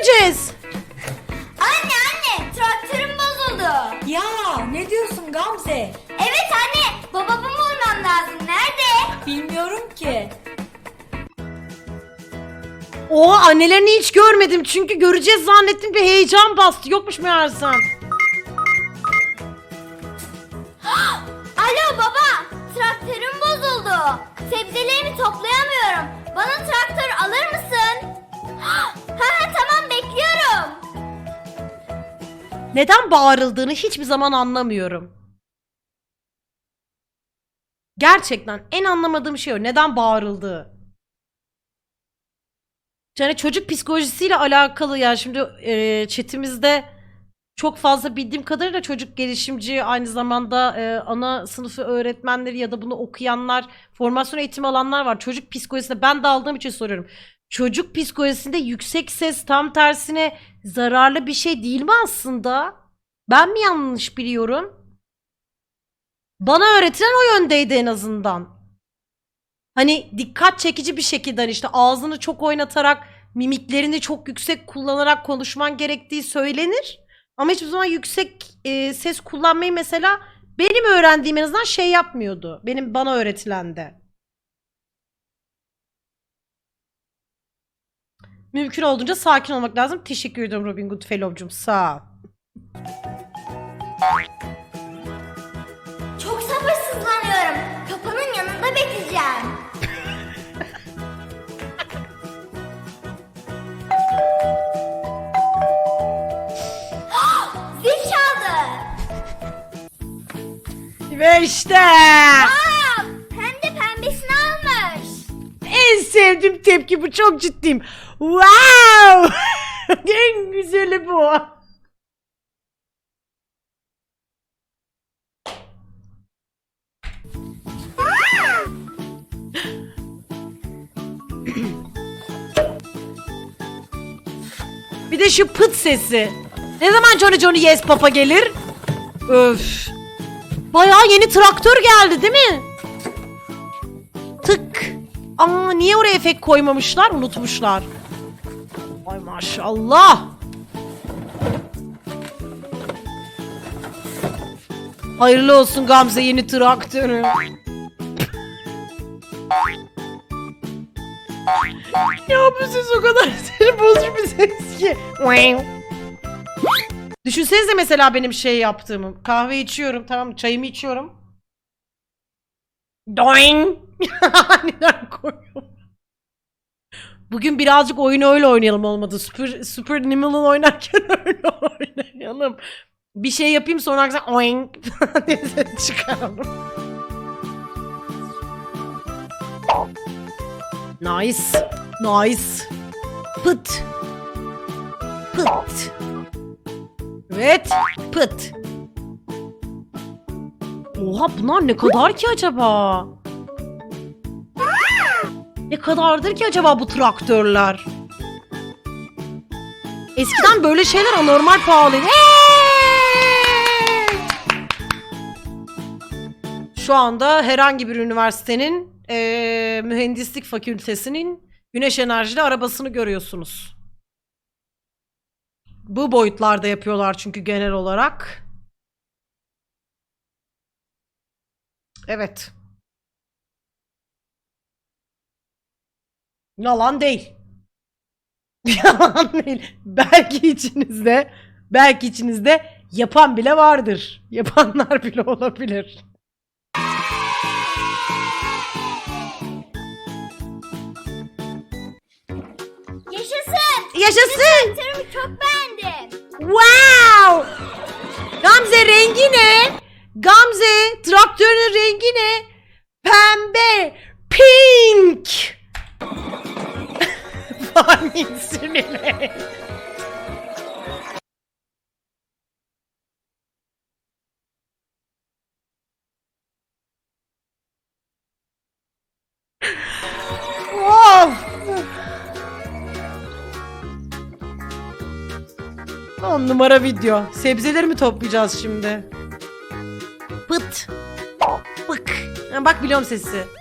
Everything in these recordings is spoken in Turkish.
göreceğiz? Anne anne traktörüm bozuldu. Ya ne diyorsun Gamze? Evet anne babamı bulmam lazım. Nerede? Bilmiyorum ki. Oha annelerini hiç görmedim çünkü göreceğiz zannettim bir heyecan bastı. Yokmuş meğersem. Alo baba traktörüm bozuldu. Sebzelerimi toplayamıyorum. Bana traktör alır mısın? Ha ha tamam Neden bağırıldığını hiçbir zaman anlamıyorum. Gerçekten en anlamadığım şey o. Neden bağırıldığı. Yani çocuk psikolojisiyle alakalı ya şimdi e, chatimizde çok fazla bildiğim kadarıyla çocuk gelişimci aynı zamanda e, ana sınıfı öğretmenleri ya da bunu okuyanlar formasyon eğitimi alanlar var. Çocuk psikolojisinde ben de aldığım için soruyorum. Çocuk psikolojisinde yüksek ses tam tersine zararlı bir şey değil mi aslında? Ben mi yanlış biliyorum? Bana öğretilen o yöndeydi en azından. Hani dikkat çekici bir şekilde hani işte ağzını çok oynatarak mimiklerini çok yüksek kullanarak konuşman gerektiği söylenir. Ama hiçbir zaman yüksek e, ses kullanmayı mesela benim öğrendiğim en azından şey yapmıyordu. Benim bana öğretilen de. Mümkün olduğunca sakin olmak lazım. Teşekkür ederim Robin Good Fellow'cum. Sağ ol. Çok sabırsızlanıyorum. Kapının yanında bekleyeceğim. Zil çaldı. Ve işte tepki bu çok ciddiyim. Wow! en güzeli bu. Bir de şu pıt sesi. Ne zaman Johnny Johnny Yes Papa gelir? Öf. Bayağı yeni traktör geldi değil mi? Aa niye oraya efekt koymamışlar? Unutmuşlar. Ay maşallah. Hayırlı olsun Gamze yeni traktörü. ya bu ses o kadar sinir bozucu bir ses ki. Düşünsenize mesela benim şey yaptığımı. Kahve içiyorum tamam mı? Çayımı içiyorum. Doing. Aniden koyuyorum. Bugün birazcık oyunu öyle oynayalım olmadı. Super, Super Nimble oynarken öyle oynayalım. Bir şey yapayım sonra diye ses çıkaralım. Nice. Nice. Pıt. Pıt. Evet. Pıt. Oha bunlar ne kadar ki acaba? Ne kadardır ki acaba bu traktörler? Eskiden böyle şeyler anormal pahalıydı. Hey! Şu anda herhangi bir üniversitenin eee, mühendislik fakültesinin güneş enerjili arabasını görüyorsunuz. Bu boyutlarda yapıyorlar çünkü genel olarak. Evet. Yalan değil. Yalan değil. Belki içinizde, belki içinizde yapan bile vardır. Yapanlar bile olabilir. Yaşasın. Yaşasın! Traktörümü çok beğendim. Wow! Gamze rengi ne? Gamze traktörün rengi ne? Pembe. Pink. Fani sinirli. Of! On numara video. Sebzeleri mi toplayacağız şimdi? Pıt. Bık. Ha, bak biliyorum sesi.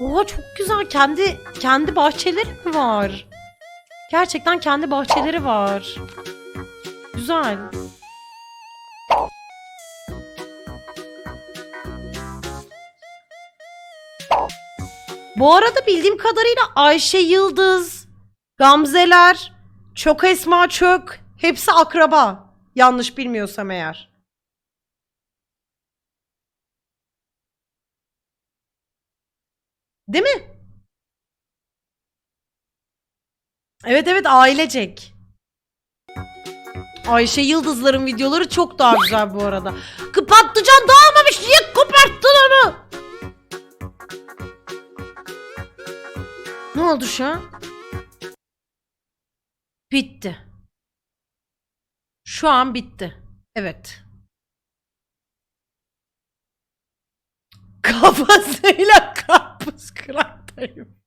Oha çok güzel. Kendi kendi bahçeleri mi var? Gerçekten kendi bahçeleri var. Güzel. Bu arada bildiğim kadarıyla Ayşe Yıldız, Gamzeler, Çok Esma Çök hepsi akraba. Yanlış bilmiyorsam eğer. Değil mi? Evet evet ailecek. Ayşe Yıldızların videoları çok daha güzel bu arada. Patlıcan dağılmamış niye koparttın onu? Ne oldu şu an? Bitti. Şu an bitti. Evet. Kafasıyla kıraktayım.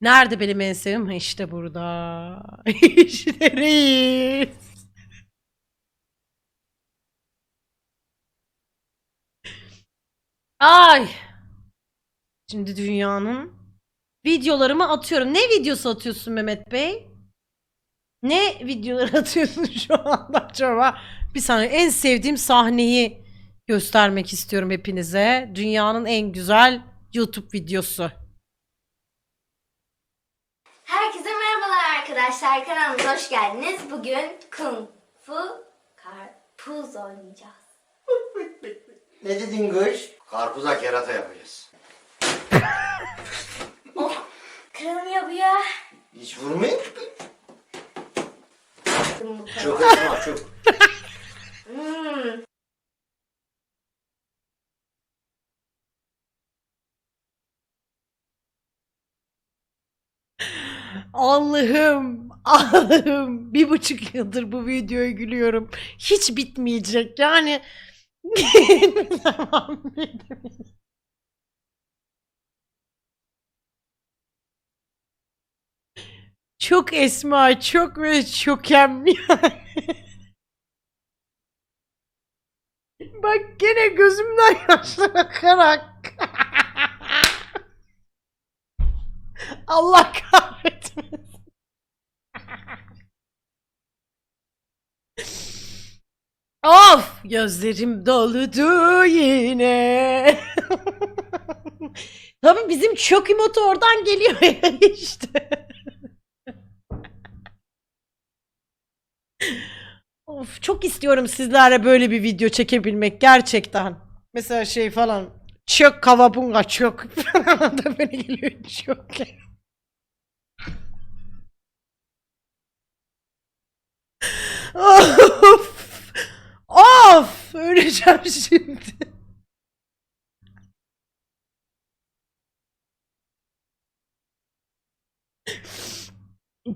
Nerede benim en sevdiğim? Ha, İşte burada. İşte reis. Ay. Şimdi dünyanın videolarımı atıyorum. Ne videosu atıyorsun Mehmet Bey? Ne videoları atıyorsun şu anda acaba? Bir saniye en sevdiğim sahneyi göstermek istiyorum hepinize. Dünyanın en güzel YouTube videosu. Herkese merhabalar arkadaşlar. Kanalımıza hoş geldiniz. Bugün Kung Fu Karpuz oynayacağız. Ne dedin kız? Karpuza kerata yapacağız. Kralım yapıyor. Hiç vurmayın. Bu kadar. Çok esma çok. Hmm. Allah'ım, Allah'ım. Bir buçuk yıldır bu videoya gülüyorum. Hiç bitmeyecek. Yani devam edemeyeceğim. Çok Esma, çok ve çok em yani. Bak gene gözümden yaşlar akarak. Allah kahretmesin. of! Gözlerim doludu yine. Tabii bizim çok emotu oradan geliyor ya işte. Çok istiyorum sizlerle böyle bir video çekebilmek gerçekten. Mesela şey falan. Çok kavabunga çok falan da böyle geliyor çok. Of! Of! Öleceğim şimdi.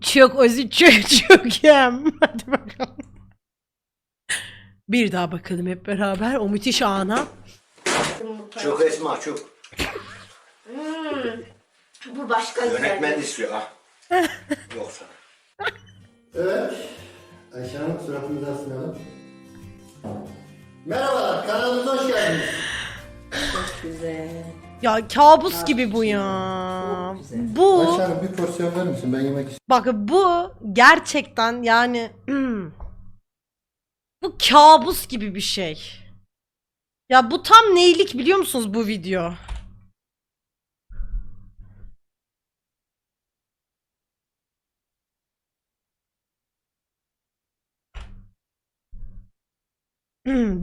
Çok özü çok çok yem. Hadi bakalım. Bir daha bakalım hep beraber o müthiş ana. Çok esma çok. Hmm. Bu başka güzel. Yönetmen de istiyor ha. Yok sana. Evet. Ayşe Hanım suratınızı asmayalım. Merhabalar, kanalımıza hoş geldiniz. Güzel. Ya kabus gibi bu ya. Bu Ayşe Hanım bir porsiyon verir misin? Ben yemek istiyorum. Bak bu gerçekten yani bu kabus gibi bir şey. Ya bu tam neylik biliyor musunuz bu video?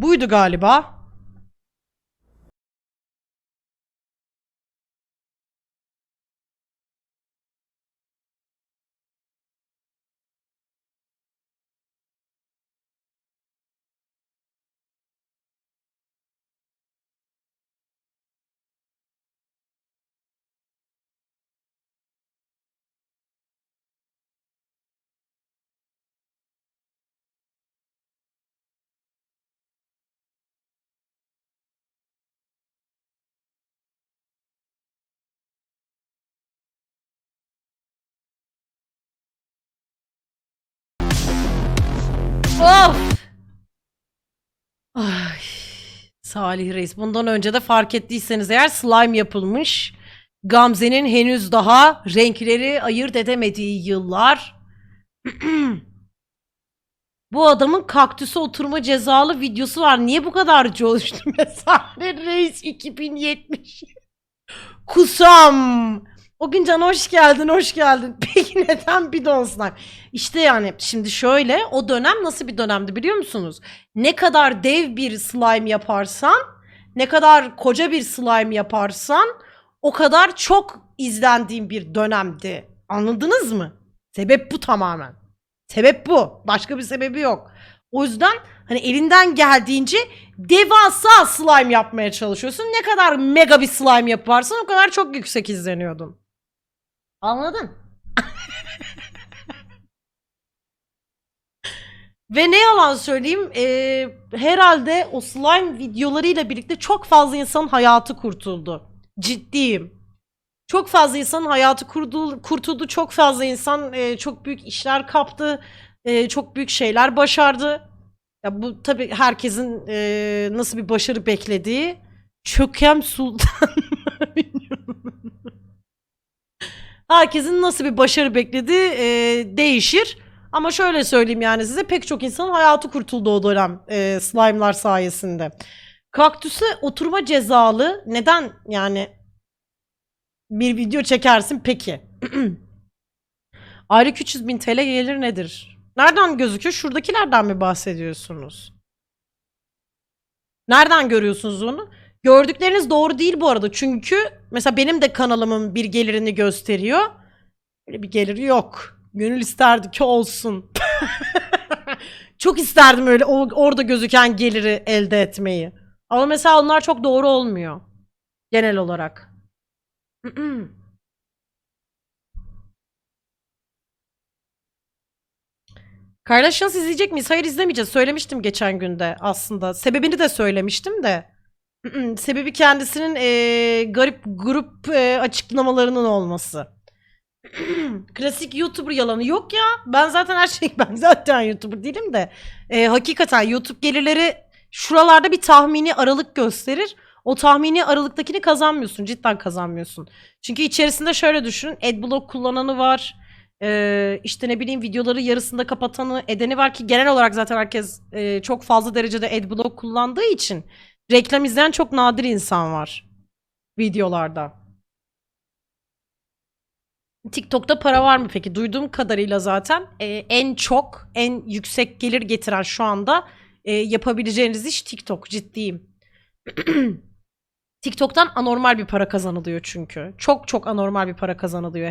Buydu galiba. Of. Ay. Salih Reis. Bundan önce de fark ettiyseniz eğer slime yapılmış. Gamze'nin henüz daha renkleri ayırt edemediği yıllar. bu adamın kaktüse oturma cezalı videosu var. Niye bu kadar coştu? Salih Reis 2070. Kusam. O gün Can hoş geldin, hoş geldin. Peki neden bidon slime? İşte yani şimdi şöyle o dönem nasıl bir dönemdi biliyor musunuz? Ne kadar dev bir slime yaparsan, ne kadar koca bir slime yaparsan o kadar çok izlendiğin bir dönemdi. Anladınız mı? Sebep bu tamamen. Sebep bu. Başka bir sebebi yok. O yüzden hani elinden geldiğince devasa slime yapmaya çalışıyorsun. Ne kadar mega bir slime yaparsan o kadar çok yüksek izleniyordun. Anladın? Ve ne yalan söyleyeyim eee, herhalde o slime videolarıyla birlikte çok fazla insanın hayatı kurtuldu. Ciddiyim. Çok fazla insanın hayatı kurtuldu, kurtuldu. Çok fazla insan eee, çok büyük işler kaptı. eee, çok büyük şeyler başardı. Ya bu tabii herkesin eee, nasıl bir başarı beklediği. Çökem Sultan bilmiyorum. Herkesin nasıl bir başarı beklediği eee, değişir. Ama şöyle söyleyeyim yani size pek çok insanın hayatı kurtuldu o dönem eee slime'lar sayesinde. Kaktüse oturma cezalı. Neden yani bir video çekersin peki? Aylık 300 bin TL gelir nedir? Nereden gözüküyor? Şuradakilerden mi bahsediyorsunuz? Nereden görüyorsunuz onu? Gördükleriniz doğru değil bu arada. Çünkü mesela benim de kanalımın bir gelirini gösteriyor. Öyle bir geliri yok. Gönül isterdi ki olsun. çok isterdim öyle orada gözüken geliri elde etmeyi. Ama mesela onlar çok doğru olmuyor. Genel olarak. Kardashians izleyecek miyiz? Hayır izlemeyeceğiz. Söylemiştim geçen günde aslında. Sebebini de söylemiştim de. Sebebi kendisinin eee, garip grup eee, açıklamalarının olması. Klasik YouTuber yalanı yok ya. Ben zaten her şey ben zaten YouTuber değilim de e, hakikaten YouTube gelirleri şuralarda bir tahmini aralık gösterir. O tahmini aralıktakini kazanmıyorsun. Cidden kazanmıyorsun. Çünkü içerisinde şöyle düşünün. Adblock kullananı var. E, işte ne bileyim videoları yarısında kapatanı edeni var ki genel olarak zaten herkes e, çok fazla derecede adblock kullandığı için reklam izleyen çok nadir insan var videolarda. TikTok'ta para var mı peki? Duyduğum kadarıyla zaten e, en çok, en yüksek gelir getiren şu anda e, yapabileceğiniz iş TikTok. Ciddiyim. TikTok'tan anormal bir para kazanılıyor çünkü. Çok çok anormal bir para kazanılıyor